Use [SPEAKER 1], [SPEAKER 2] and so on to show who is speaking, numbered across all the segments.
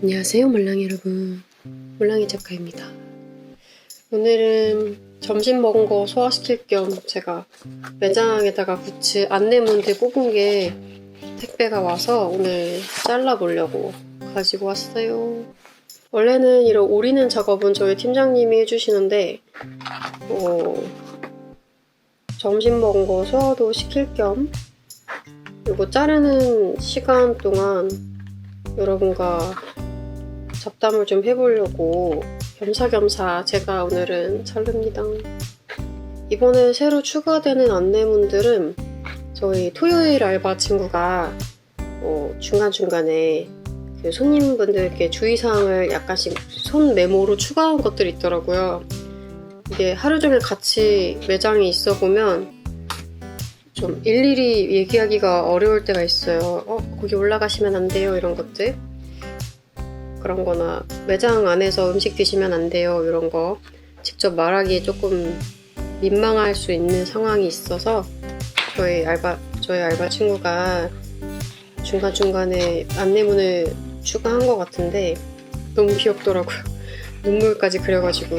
[SPEAKER 1] 안녕하세요, 몰랑이 여러분. 몰랑이 작가입니다. 오늘은 점심 먹은 거 소화시킬 겸 제가 매장에다가 붙일 안내문들 뽑은 게 택배가 와서 오늘 잘라보려고 가지고 왔어요. 원래는 이런 오리는 작업은 저희 팀장님이 해주시는데, 어, 점심 먹은 거 소화도 시킬 겸 이거 자르는 시간 동안 여러분과 잡담을 좀 해보려고 겸사겸사 제가 오늘은 자릅니다. 이번에 새로 추가되는 안내문들은 저희 토요일 알바 친구가 어, 중간중간에 그 손님분들께 주의사항을 약간씩 손 메모로 추가한 것들이 있더라고요. 이게 하루 종일 같이 매장에 있어 보면 좀 일일이 얘기하기가 어려울 때가 있어요. 어, 거기 올라가시면 안 돼요. 이런 것들. 그런 거나 매장 안에서 음식 드시면 안 돼요. 이런 거 직접 말하기 조금 민망할 수 있는 상황이 있어서 저희 알바, 저희 알바 친구가 중간 중간에 안내문을 추가한 것 같은데 너무 귀엽더라고요. 눈물까지 그려가지고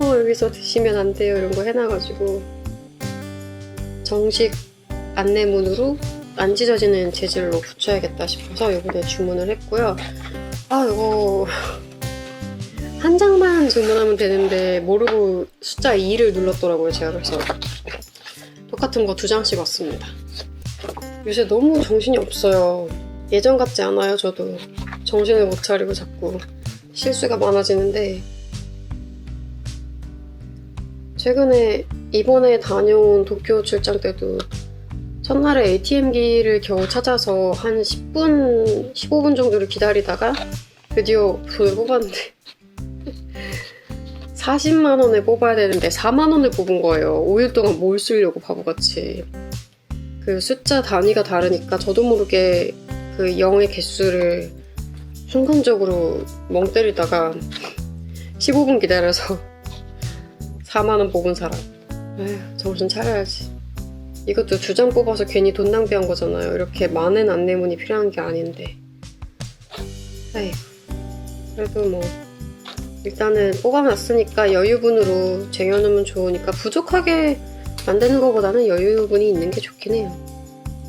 [SPEAKER 1] 어, 여기서 드시면 안 돼요. 이런 거 해놔가지고 정식 안내문으로 안 찢어지는 재질로 붙여야겠다 싶어서 이번에 주문을 했고요. 아 이거 한 장만 주문하면 되는데 모르고 숫자 2를 눌렀더라고요 제가 그래서 똑같은 거 두 장씩 왔습니다. 요새 너무 정신이 없어요. 예전 같지 않아요 저도 정신을 못 차리고 자꾸 실수가 많아지는데 최근에 이번에 다녀온 도쿄 출장 때도 첫날에 ATM기를 겨우 찾아서 한 10분, 15분 정도를 기다리다가 드디어 돈을 뽑았는데 40만 원을 뽑아야 되는데 4만 원을 뽑은 거예요. 5일 동안 뭘 쓰려고 바보같이. 그 숫자 단위가 다르니까 저도 모르게 그 0의 개수를 순간적으로 멍 때리다가 15분 기다려서 4만 원 뽑은 사람. 에휴, 정신 차려야지. 이것도 두 장 뽑아서 괜히 돈 낭비한 거잖아요. 이렇게 많은 안내문이 필요한 게 아닌데. 에이, 그래도 뭐 일단은 뽑아놨으니까 여유분으로 쟁여놓으면 좋으니까 부족하게 만드는 것보다는 여유분이 있는 게 좋긴 해요.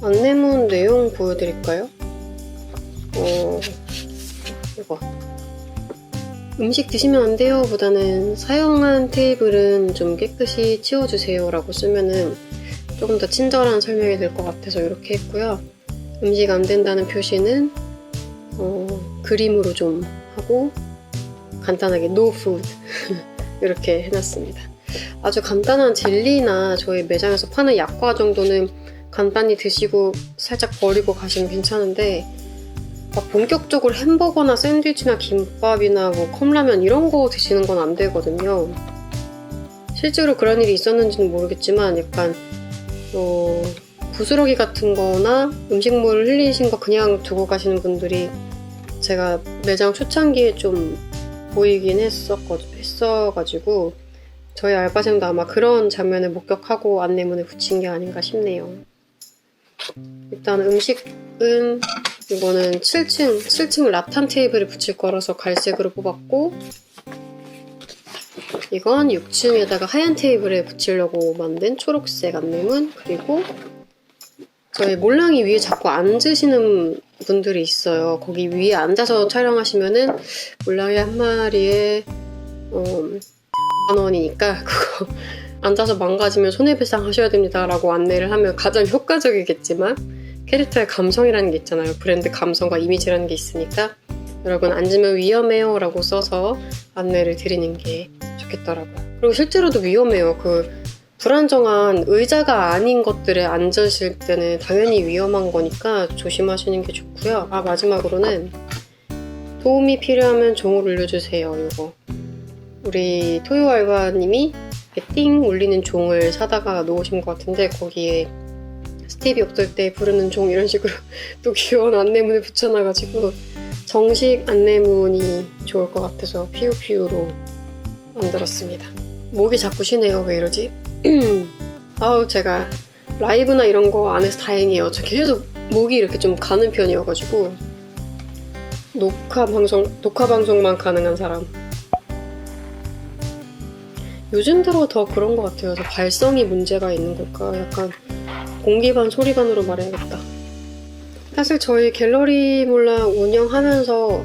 [SPEAKER 1] 안내문 내용 보여드릴까요? 어, 이거. 음식 드시면 안 돼요 보다는 사용한 테이블은 좀 깨끗이 치워주세요 라고 쓰면은 조금 더 친절한 설명이 될 것 같아서 이렇게 했고요. 음식 안 된다는 표시는 어, 그림으로 좀 하고 간단하게 no food 이렇게 해놨습니다. 아주 간단한 젤리나 저희 매장에서 파는 약과 정도는 간단히 드시고 살짝 버리고 가시면 괜찮은데 막 본격적으로 햄버거나 샌드위치나 김밥이나 뭐 컵라면 이런 거 드시는 건 안 되거든요. 실제로 그런 일이 있었는지는 모르겠지만 약간 어, 부스러기 같은 거나 음식물을 흘리신 거 그냥 두고 가시는 분들이 제가 매장 초창기에 좀 보이긴 했었거, 했어가지고 저희 알바생도 아마 그런 장면을 목격하고 안내문을 붙인 게 아닌가 싶네요. 일단 음식은 이거는 7층, 7층 라탄 테이블에 붙일 거라서 갈색으로 뽑았고 이건 6층에다가 하얀 테이블에 붙이려고 만든 초록색 안내문 그리고 저희 몰랑이 위에 자꾸 앉으시는 분들이 있어요. 거기 위에 앉아서 촬영하시면은 몰랑이 한 마리에 어, 만 원이니까 그거 앉아서 망가지면 손해배상 하셔야 됩니다라고 안내를 하면 가장 효과적이겠지만 캐릭터의 감성이라는 게 있잖아요. 브랜드 감성과 이미지라는 게 있으니까 여러분 앉으면 위험해요 라고 써서 안내를 드리는 게 좋겠더라고요. 그리고 실제로도 위험해요. 그 불안정한 의자가 아닌 것들에 앉으실 때는 당연히 위험한 거니까 조심하시는 게 좋고요. 아 마지막으로는 도움이 필요하면 종을 울려주세요. 이거 우리 토요 알바님이 띵 울리는 종을 사다가 놓으신 것 같은데 거기에 스텝이 없을 때 부르는 종 이런 식으로 또 귀여운 안내문을 붙여놔가지고 정식 안내문이 좋을 것 같아서 피우피우로 만들었습니다. 목이 자꾸 쉬네요. 왜 이러지? 아우 제가 라이브나 이런 거 안 해서 다행이에요. 저 계속 목이 이렇게 좀 가는 편이어가지고 녹화 방송 녹화 방송만 가능한 사람. 요즘 들어 더 그런 것 같아요. 저 발성이 문제가 있는 걸까? 약간 공기반 소리반으로 말해야겠다. 사실 저희 갤러리 몰랑 운영하면서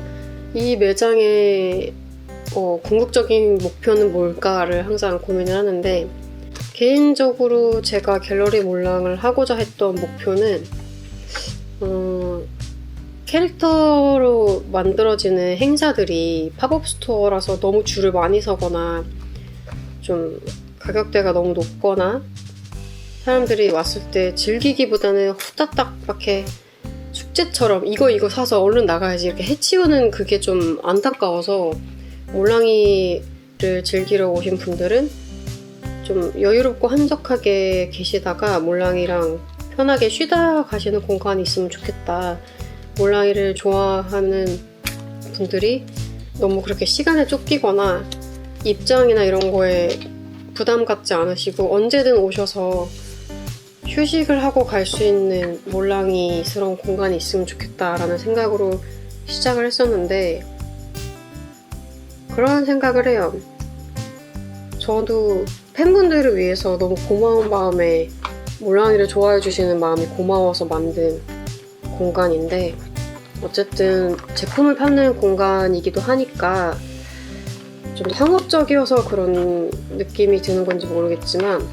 [SPEAKER 1] 이 매장의 어, 궁극적인 목표는 뭘까를 항상 고민을 하는데 개인적으로 제가 갤러리 몰랑을 하고자 했던 목표는 어, 캐릭터로 만들어지는 행사들이 팝업 스토어라서 너무 줄을 많이 서거나 좀 가격대가 너무 높거나 사람들이 왔을 때 즐기기보다는 후다닥 이렇게 축제처럼 이거 이거 사서 얼른 나가야지 이렇게 해치우는 그게 좀 안타까워서 몰랑이를 즐기러 오신 분들은 좀 여유롭고 한적하게 계시다가 몰랑이랑 편하게 쉬다 가시는 공간이 있으면 좋겠다. 몰랑이를 좋아하는 분들이 너무 그렇게 시간에 쫓기거나 입장이나 이런 거에 부담 갖지 않으시고 언제든 오셔서 휴식을 하고 갈 수 있는 몰랑이스러운 공간이 있으면 좋겠다라는 생각으로 시작을 했었는데 그런 생각을 해요. 저도 팬분들을 위해서 너무 고마운 마음에 몰랑이를 좋아해 주시는 마음이 고마워서 만든 공간인데 어쨌든 제품을 파는 공간이기도 하니까 좀 상업적이어서 그런 느낌이 드는 건지 모르겠지만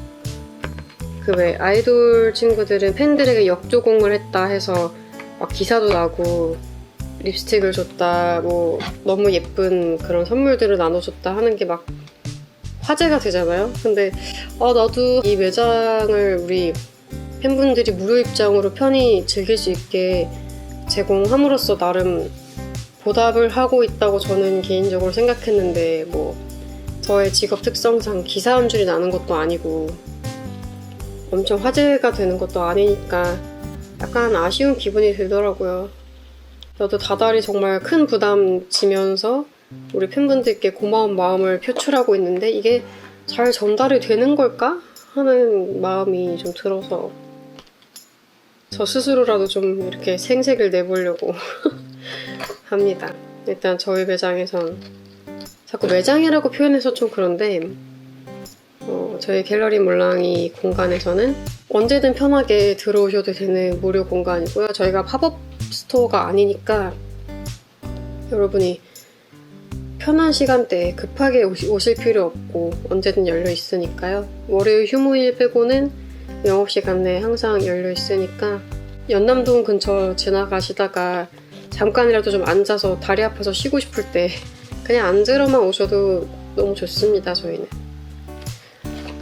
[SPEAKER 1] 그 왜 아이돌 친구들은 팬들에게 역조공을 했다 해서 막 기사도 나고 립스틱을 줬다 뭐 너무 예쁜 그런 선물들을 나눠줬다 하는 게 막 화제가 되잖아요. 근데 아 나도 이 매장을 우리 팬분들이 무료 입장으로 편히 즐길 수 있게 제공함으로써 나름 보답을 하고 있다고 저는 개인적으로 생각했는데 뭐 저의 직업 특성상 기사 한 줄이 나는 것도 아니고 엄청 화제가 되는 것도 아니니까 약간 아쉬운 기분이 들더라고요. 저도 다달이 정말 큰 부담 지면서 우리 팬분들께 고마운 마음을 표출하고 있는데 이게 잘 전달이 되는 걸까? 하는 마음이 좀 들어서 저 스스로라도 좀 이렇게 생색을 내보려고 합니다. 일단 저희 매장에선 자꾸 매장이라고 표현해서 좀 그런데 어, 저희 갤러리 몰랑이 공간에서는 언제든 편하게 들어오셔도 되는 무료 공간이고요. 저희가 팝업 스토어가 아니니까 여러분이 편한 시간대에 급하게 오실 필요 없고 언제든 열려 있으니까요. 월요일 휴무일 빼고는 영업시간 내에 항상 열려 있으니까 연남동 근처 지나가시다가 잠깐이라도 좀 앉아서 다리 아파서 쉬고 싶을 때 그냥 앉으러만 오셔도 너무 좋습니다, 저희는.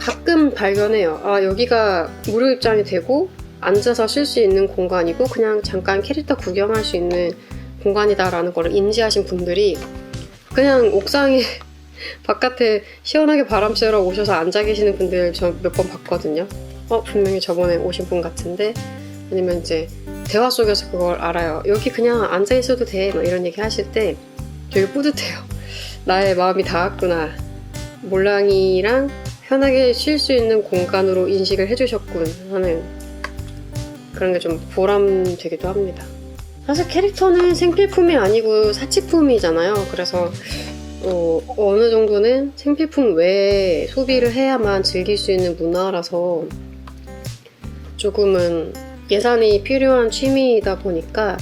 [SPEAKER 1] 가끔 발견해요. 아, 여기가 무료 입장이 되고 앉아서 쉴 수 있는 공간이고 그냥 잠깐 캐릭터 구경할 수 있는 공간이다라는 걸 인지하신 분들이 그냥 옥상에 바깥에 시원하게 바람 쐬러 오셔서 앉아 계시는 분들 저 몇 번 봤거든요. 어, 분명히 저번에 오신 분 같은데 아니면 이제 대화 속에서 그걸 알아요. 여기 그냥 앉아 있어도 돼. 막 이런 얘기 하실 때 되게 뿌듯해요. 나의 마음이 닿았구나. 몰랑이랑 편하게 쉴 수 있는 공간으로 인식을 해주셨군 하는 그런 게 좀 보람되기도 합니다. 사실 캐릭터는 생필품이 아니고 사치품이잖아요. 그래서 어, 어느 정도는 생필품 외에 소비를 해야만 즐길 수 있는 문화라서 조금은 예산이 필요한 취미이다 보니까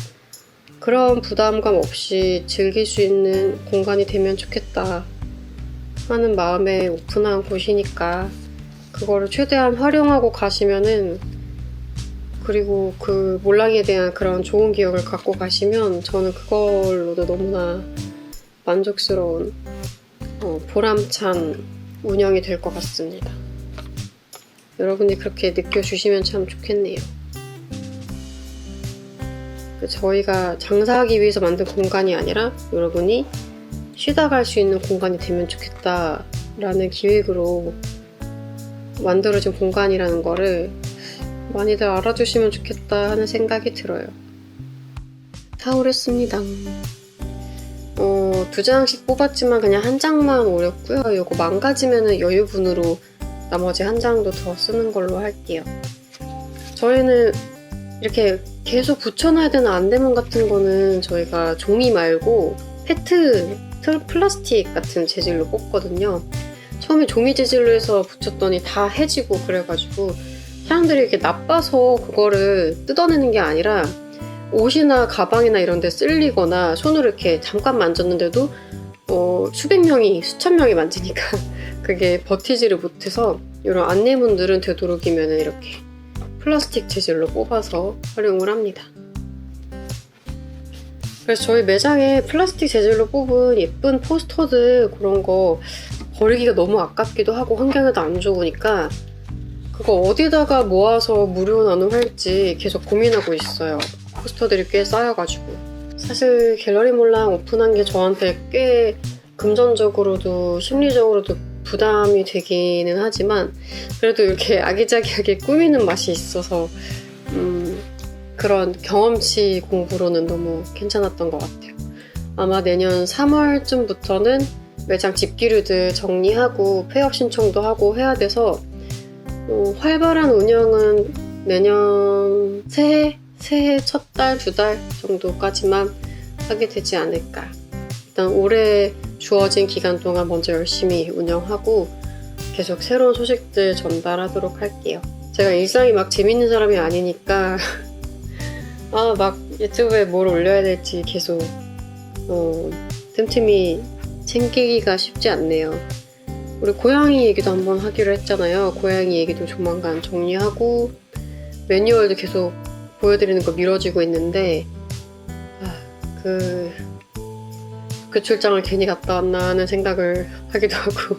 [SPEAKER 1] 그런 부담감 없이 즐길 수 있는 공간이 되면 좋겠다 하는 마음에 오픈한 곳이니까 그거를 최대한 활용하고 가시면은 그리고 그 몰랑이에 대한 그런 좋은 기억을 갖고 가시면 저는 그걸로도 너무나 만족스러운 어, 보람찬 운영이 될 것 같습니다. 여러분이 그렇게 느껴주시면 참 좋겠네요. 그 저희가 장사하기 위해서 만든 공간이 아니라 여러분이 쉬다 갈 수 있는 공간이 되면 좋겠다라는 기획으로 만들어진 공간이라는 거를 많이들 알아주시면 좋겠다 하는 생각이 들어요. 타오르습니다. 어, 두 장씩 뽑았지만 그냥 한 장만 오렸고요. 이거 망가지면 여유분으로 나머지 한 장도 더 쓰는 걸로 할게요. 저희는 이렇게 계속 붙여놔야 되는 안대문 같은 거는 저희가 종이 말고 페트 틀- 플라스틱 같은 재질로 뽑거든요. 처음에 종이 재질로 해서 붙였더니 다 해지고 그래가지고 사람들이 이렇게 나빠서 그거를 뜯어내는 게 아니라 옷이나 가방이나 이런 데 쓸리거나 손으로 이렇게 잠깐 만졌는데도 어, 수백 명이 수천 명이 만지니까 그게 버티지를 못해서 이런 안내문들은 되도록이면 이렇게 플라스틱 재질로 뽑아서 활용을 합니다. 그래서 저희 매장에 플라스틱 재질로 뽑은 예쁜 포스터들 그런 거 버리기가 너무 아깝기도 하고 환경에도 안 좋으니까 그거 어디다가 모아서 무료 나눔할지 계속 고민하고 있어요. 포스터들이 꽤 쌓여가지고. 사실 갤러리 몰랑 오픈한 게 저한테 꽤 금전적으로도 심리적으로도 부담이 되기는 하지만 그래도 이렇게 아기자기하게 꾸미는 맛이 있어서 음, 그런 경험치 공부로는 너무 괜찮았던 것 같아요. 아마 내년 3월쯤부터는 매장 집기류들 정리하고 폐업 신청도 하고 해야 돼서 어, 활발한 운영은 내년 새해, 새해 첫 달, 두 달 정도까지만 하게 되지 않을까. 일단 올해 주어진 기간 동안 먼저 열심히 운영하고 계속 새로운 소식들 전달하도록 할게요. 제가 일상이 막 재밌는 사람이 아니니까 아, 막 유튜브에 뭘 올려야 될지 계속 어, 틈틈이 챙기기가 쉽지 않네요. 우리 고양이 얘기도 한번 하기로 했잖아요. 고양이 얘기도 조만간 정리하고 매뉴얼도 계속 보여드리는 거 미뤄지고 있는데 아, 그, 그 출장을 괜히 갔다 왔나 하는 생각을 하기도 하고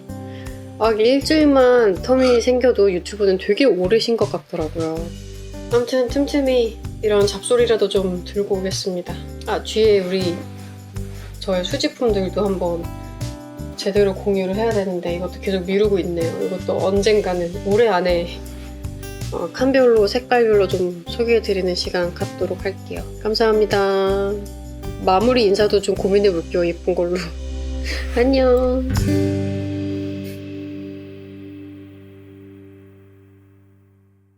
[SPEAKER 1] 아, 일주일만 텀이 생겨도 유튜브는 되게 쉰것 같더라고요. 아무튼 틈틈이 이런 잡소리라도 좀 들고 오겠습니다. 아, 뒤에 우리 저의 수집품들도 한번 제대로 공유를 해야 되는데 이것도 계속 미루고 있네요. 이것도 언젠가는 올해 안에 어, 칸별로 색깔별로 좀 소개해드리는 시간 갖도록 할게요. 감사합니다. 마무리 인사도 좀 고민해 볼게요. 예쁜 걸로. 안녕.